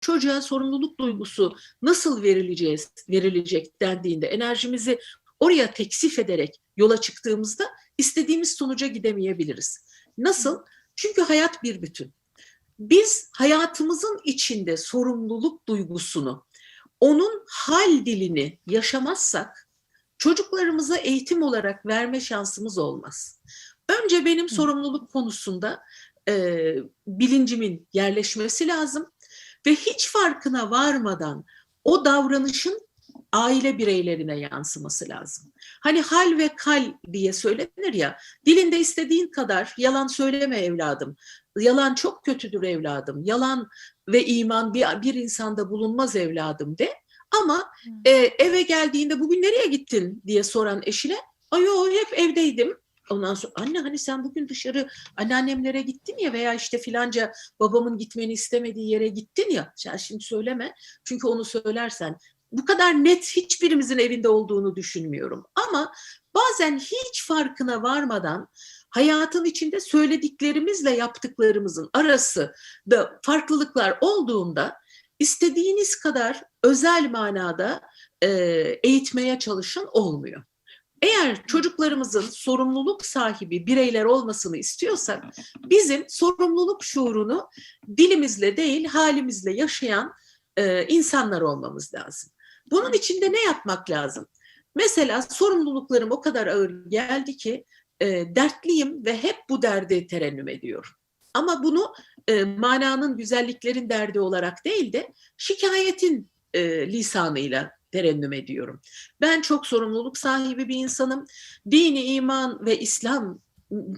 çocuğa sorumluluk duygusu nasıl verileceğiz, verilecek dendiğinde enerjimizi oraya teksif ederek yola çıktığımızda istediğimiz sonuca gidemeyebiliriz. Nasıl? Çünkü hayat bir bütün. Biz hayatımızın içinde sorumluluk duygusunu, onun hal dilini yaşamazsak çocuklarımıza eğitim olarak verme şansımız olmaz. Önce benim sorumluluk konusunda e, bilincimin yerleşmesi lazım ve hiç farkına varmadan o davranışın aile bireylerine yansıması lazım. Hani hal ve kal diye söylenir ya, dilinde istediğin kadar yalan söyleme evladım, yalan çok kötüdür evladım, yalan ve iman bir, bir insanda bulunmaz evladım de. Ama e, eve geldiğinde bugün nereye gittin diye soran eşine, ay o hep evdeydim. Ondan sonra anne hani sen bugün dışarı anneannemlere gittin ya veya işte filanca babamın gitmeni istemediği yere gittin ya. Sen şimdi söyleme. Çünkü onu söylersen bu kadar net hiçbirimizin evinde olduğunu düşünmüyorum. Ama bazen hiç farkına varmadan hayatın içinde söylediklerimizle yaptıklarımızın arası da farklılıklar olduğunda istediğiniz kadar özel manada e, eğitmeye çalışın olmuyor. Eğer çocuklarımızın sorumluluk sahibi bireyler olmasını istiyorsak bizim sorumluluk şuurunu dilimizle değil halimizle yaşayan e, insanlar olmamız lazım. Bunun için de ne yapmak lazım? Mesela sorumluluklarım o kadar ağır geldi ki e, dertliyim ve hep bu derdi terennüm ediyorum. Ama bunu e, mananın, güzelliklerin derdi olarak değil de şikayetin e, lisanıyla terennüm ediyorum. Ben çok sorumluluk sahibi bir insanım. Dini, iman ve İslam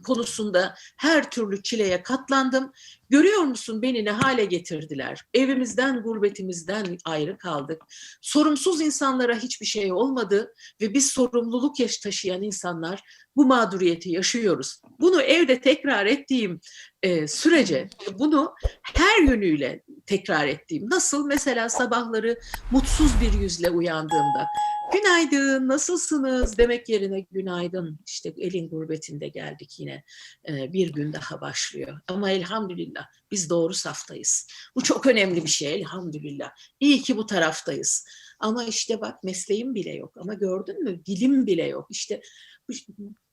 konusunda her türlü çileye katlandım. Görüyor musun beni ne hale getirdiler? Evimizden, gurbetimizden ayrı kaldık. Sorumsuz insanlara hiçbir şey olmadı ve biz sorumluluk yaş taşıyan insanlar bu mağduriyeti yaşıyoruz. Bunu evde tekrar ettiğim e, sürece bunu her yönüyle tekrar ettiğim. Nasıl mesela sabahları mutsuz bir yüzle uyandığımda günaydın nasılsınız demek yerine günaydın işte elin gurbetinde geldik yine e, bir gün daha başlıyor. Ama elhamdülillah biz doğru saftayız. Bu çok önemli bir şey elhamdülillah. İyi ki bu taraftayız. Ama işte bak mesleğim bile yok. Ama gördün mü dilim bile yok. İşte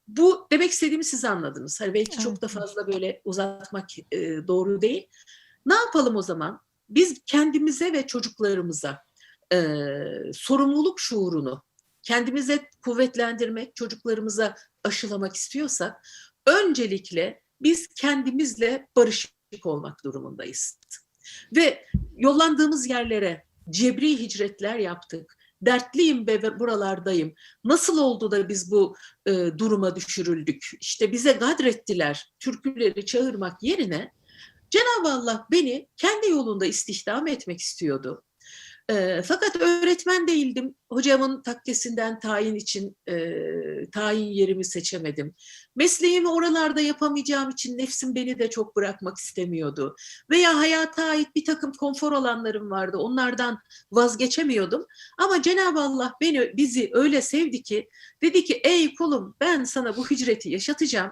bu demek istediğimi siz anladınız. Hani belki evet. çok da fazla böyle uzatmak e, doğru değil. Ne yapalım o zaman? Biz kendimize ve çocuklarımıza e, sorumluluk şuurunu kendimize kuvvetlendirmek, çocuklarımıza aşılamak istiyorsak öncelikle biz kendimizle barışık olmak durumundayız. Ve yollandığımız yerlere cebri hicretler yaptık. Dertliyim ve buralardayım. Nasıl oldu da biz bu e, duruma düşürüldük? İşte bize gadrettiler. Türküleri çağırmak yerine Cenab-ı Allah beni kendi yolunda istihdam etmek istiyordu. E, fakat öğretmen değildim. Hocamın takkesinden tayin için e, tayin yerimi seçemedim. Mesleğimi oralarda yapamayacağım için nefsim beni de çok bırakmak istemiyordu. Veya hayata ait bir takım konfor alanlarım vardı. Onlardan vazgeçemiyordum. Ama Cenab-ı Allah beni bizi öyle sevdi ki dedi ki ey kulum ben sana bu hicreti yaşatacağım.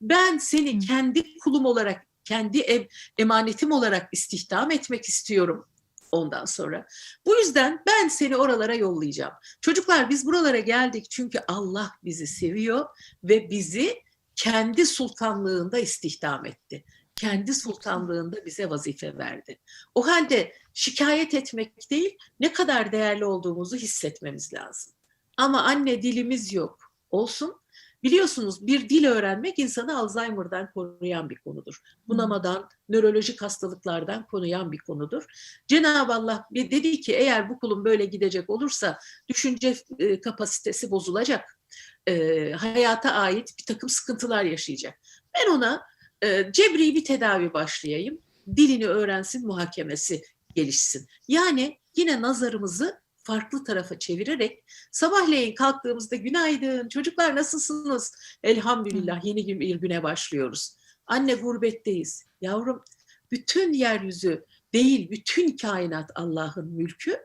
Ben seni kendi kulum olarak, kendi emanetim olarak istihdam etmek istiyorum ondan sonra. Bu yüzden ben seni oralara yollayacağım. Çocuklar biz buralara geldik çünkü Allah bizi seviyor ve bizi kendi sultanlığında istihdam etti. Kendi sultanlığında bize vazife verdi. O halde şikayet etmek değil, ne kadar değerli olduğumuzu hissetmemiz lazım. Ama anne dilimiz yok. Olsun Biliyorsunuz bir dil öğrenmek insanı Alzheimer'dan koruyan bir konudur. Bunamadan, nörolojik hastalıklardan koruyan bir konudur. Cenab-ı Allah dedi ki eğer bu kulun böyle gidecek olursa düşünce e, kapasitesi bozulacak. E, hayata ait bir takım sıkıntılar yaşayacak. Ben ona e, cebri bir tedavi başlayayım. Dilini öğrensin, muhakemesi gelişsin. Yani yine nazarımızı farklı tarafa çevirerek sabahleyin kalktığımızda günaydın çocuklar nasılsınız? Elhamdülillah yeni bir güne başlıyoruz. Anne gurbetteyiz. Yavrum bütün yeryüzü değil bütün kainat Allah'ın mülkü.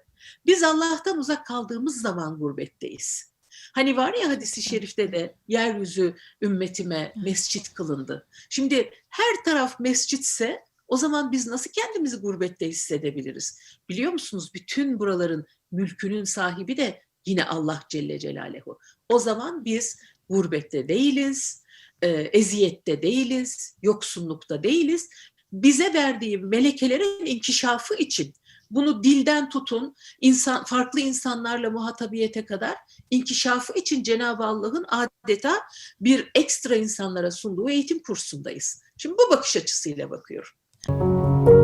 Biz Allah'tan uzak kaldığımız zaman gurbetteyiz. Hani var ya hadisi şerifte de yeryüzü ümmetime mescit kılındı. Şimdi her taraf mescitse O zaman biz nasıl kendimizi gurbette hissedebiliriz? Biliyor musunuz bütün buraların mülkünün sahibi de yine Allah Celle Celaluhu. O zaman biz gurbette değiliz, e, eziyette değiliz, yoksunlukta değiliz. Bize verdiği melekelerin inkişafı için bunu dilden tutun, insan farklı insanlarla muhatabiyete kadar inkişafı için Cenab-ı Allah'ın adeta bir ekstra insanlara sunduğu eğitim kursundayız. Şimdi bu bakış açısıyla bakıyorum. thank you